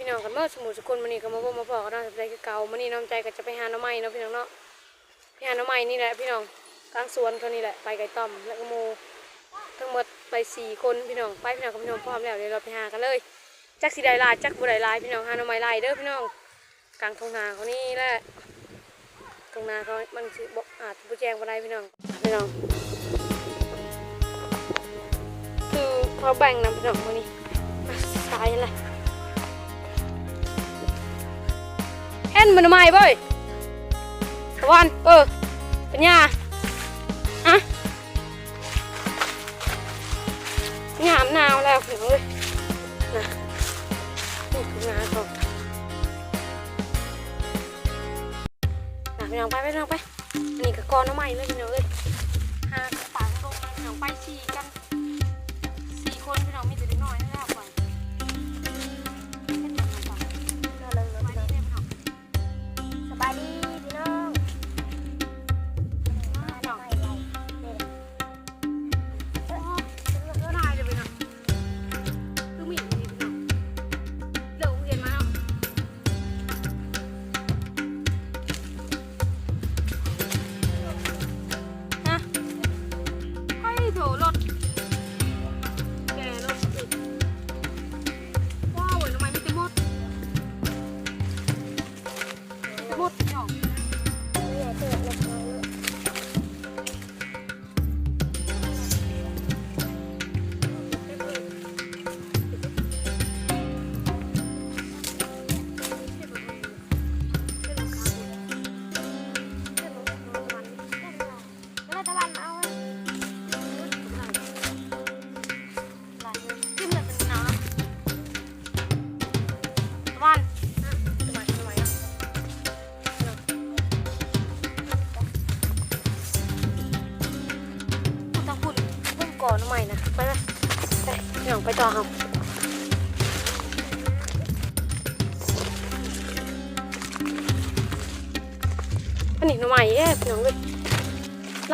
พี่น้องกันเมื่อสมุทรสกุลมันนี่ก็มาบ่มาพอกันเนาสำหรับคือเก่ามันนี่น้องใจก็จะไปหาหน้ำไม้เนาะพี่น้องเนาะไปหาหน้ำไม้นี่แหละพี่น้องกลางสวนเขานี่แหละไปไก่ต้อมแล้วก็โมทั้งหมดไปสี่คนพี่น้องไปพี่น้องกับพี่น้องพร้อมแล้วเดี๋ยวเราไปหากันเลยจักสีไดลายจักบุไดลายพี่น้องหาหน้ำไม้ลายเด้อพี่น้องกลางทุ่งนาเขานี่แหละทุ่งนาเขามันสิบ่อาจจะบ่แจงบ่ไดพี่น้องพี่น้องคือพอแบ่งน้ำพี่น้องวันนี้อ่สายอะไนมันทำไมเบ้ยตะวันเออป็นยาอะหยามนาวแล้วพี่น้องเลยนะนี่คืองานเขานะพี่น้องไปไปน้องไป อันนี้ก็กอนน้ำใหม่เลยพี่น้องเลยหาป๋าลงมาพี่น้องไปฉี่กัน ไปต่อครับอันนี้หน่อไม้เอ้พี่น้องเลย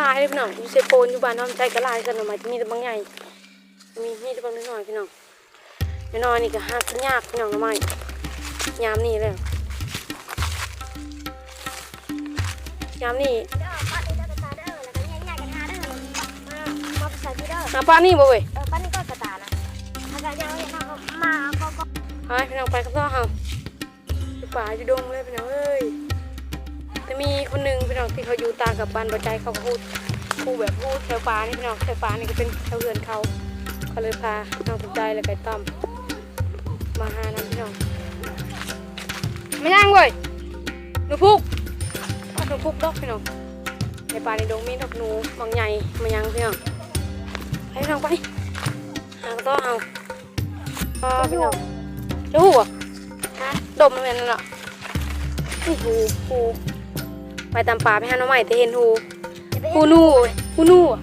ลายเลยพี่น้องอยู่เซโปนอยู่บ้านน้องใจก็ลายกันหน่อไม้ที่มีแต่บางใหญ่มีมีแต่บางน้อยๆพี่น้องน้อยๆนี่ก็หากินยากพี่น้องหน่อไม้ยามนี้เลยยามนี้เด้อป้านี่เด้อกระตาเด้อแล้วก็แย่ๆกันหาเด้อมามาภาษาที่เด้อหาป้านี่บ่เว้ย มาก็ก็ไปพี่น้องไปกับต่อเฮาอป่าอยู่ดงเลยพี่น้องเอ้ยจะมีคนหนึ่งพี่น้องที่เขาอยู่ตางกับบ้านบัใจเขาก็พูดพูดแบบพูดแถวป่านี่พี่น้องแถวป่านี่ก็เป็นแถวเรือนเขาเขาเลยพาน้องสนใจเลยไก่ต้อมมาหาน้ำพี่น้องไม่ย่างเว้ยหนูพุกหนูพุกดอกพี่น้องในป่าในดงมีดอกหนูบางใหญ่มายังพี่น้องไปพี่น้องไปหากับต่อเฮา อพี่น้องจะหูอะฮะดมมันเป็นนั่นแหละนี่หูหูไปตามป่าไปหาหน้องใหม่แต่เห็นหูจะไปหูนู่เว้ยหูนู่อะ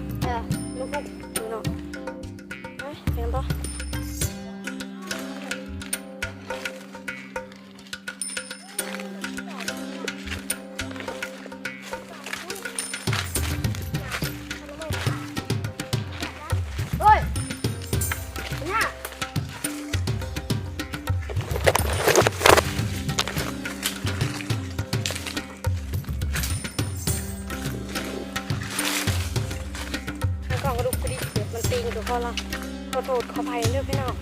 กับข้อละขอโทษขออภัยเด้อพี่น้อง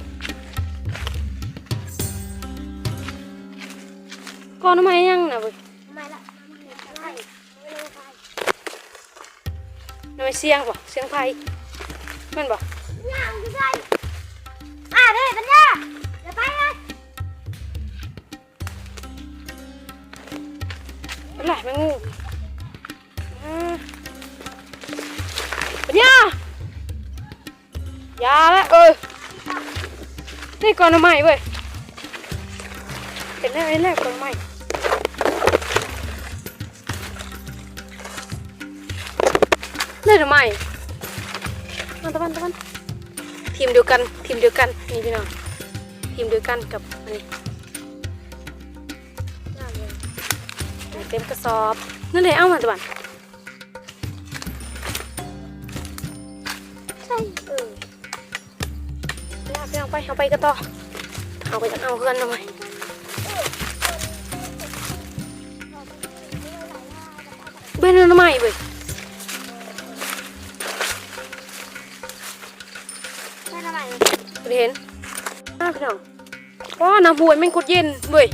ก่อนทำไมยังนะเว้ยทำไมล่ะไล่ไม่รู้ใครทำไมเสียงบ่เสียงไผ่แมันบ่ย่างอยู่ใช่อะเด้ปัญญาเดี๋ยวไปเลยเป็นไรแมงงู ยาแล้วเออนี่ก่อนทำไมเว้ยเห็นแล้วเห็นแล้วก่อนทำไมเล่นทำไมมาตะวันตะวันทีมเดียวกันทีมเดียวกันนี่พี่น้องทีมเดียวกันกับอันนี้เต็มกระสอบนั่นเลยเอามาตะวัน พี่อาไปเอาไปก็ต่อเอาไปจะเอาเพื่อนหน่อยเบ้นน้ำใหม่เบ้เห็นน้าพี่น้องอ๋อน้ำบวยแม่งกดเย็นเบ้ย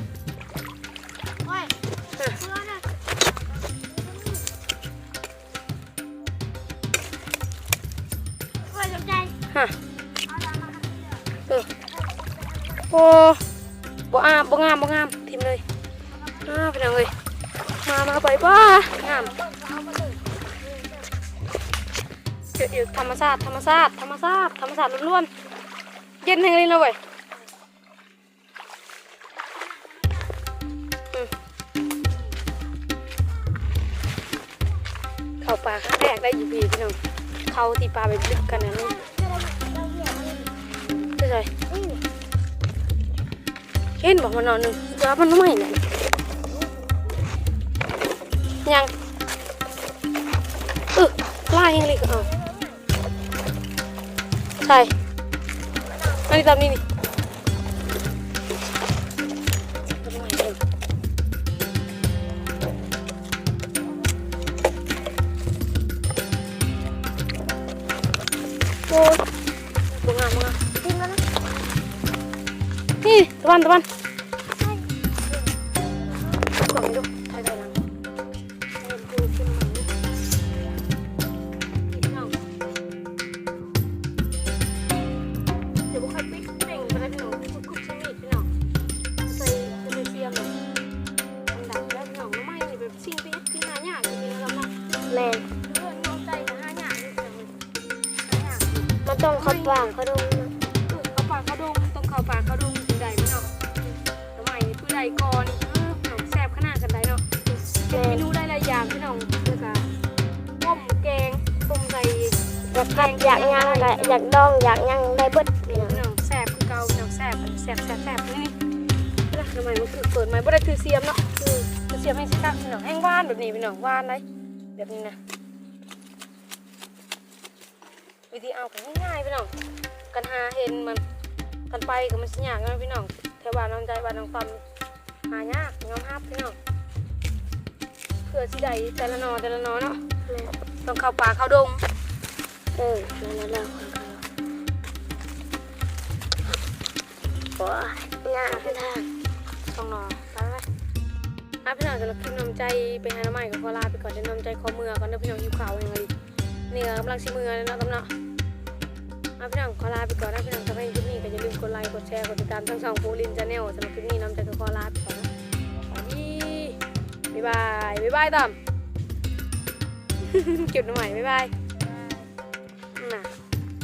โอ้บ่อาบ่งามบ่งามทิมเลยน่าพี่น้องเอ้ยมามาไปบ้างามเดี๋ยวธรรมชาติธรรมชาติธรรมชาติธรรมชาติล้วนๆเย็นแห่งเลยนะเว้ยอืมเข้าป่าครั้งแรกได้อยู่พี่พี่น้องเข้าที่ป่าไปลึกกันนะนี่คือไง เห็นบอกมันนอนหนึ่งจะมันทำไมเนี่ยยังเออลายยังเลยก็เอาใช่อันนี้ตามนี้นี่ วันตะวันลองดูถ่ายไปหลังเห็นดูขึ้นมานี่พี่น้องเดี๋ยวบุคคลปิ๊กเป่งไปแล้วพี่น้องคุดคุดสมีดพี่น้องใส่โพแทสเซียมเลยอันดับแล้วพี่น้องน้ำไม้นี่แบบสิ่งที่ที่หายากจริงๆแล้วเนาะแมนเพื่อนน้องใจกับหายากนี่พี่น้องหายากมันต้องขัดว่างเขาดูเข อยากขัดอยากย่างได้อยากดองอยากย่างได้เบิดนี่พี่นะน้องแซ่บคือเก่าน้องแซ่บแซ่บแซ่บแซ่บนี่นี่ทำไมมันคือเปิดใหมบ่ได้คือเสียมเนาะคือเสียมให้สิกักพี่น้องแห้งหวานแบบนี้พี่น้องหวานเลยแบบนี้นะวิธีเอาก็ง่ายๆพี่น้องกันหาเห็นมันกันไปก็มันสิยากนะพี่น้องแถวบ้านน้องใจบ้านน้องตำหายากงามฮับพี่น้องเพื่อสิได้แต่ละนอแต่ละนอเนาะต้องเข้าป่าเข้าดง เออนั่นแล้วโอ้ยงานคือทางต้องนอนไปไหมอะพี่น้องสำหรับคลิปน้ำใจไปหาน้ำใหม่กับพอลาไปก่อนเดี๋ยวน้ำใจขอเมือก่อนเดี๋ยวพี่น้องหิวข้าวยังไงนี่ก็กำลังชิมือเลยเนาะกำลังอะพี่น้องขอลาไปก่อนนะพี่น้องถ้าเป็นคลิปนี้ก็อย่าลืมกดไลค์กดแชร์กดติดตามทั้งช่องโฟลินชาแนลสำหรับคลิปนี้น้ำใจก็ขอลาไปก่อนนะดีบ๊ายบายบ๊ายบายต่ำเก็บน้ำใหม่บ๊ายบาย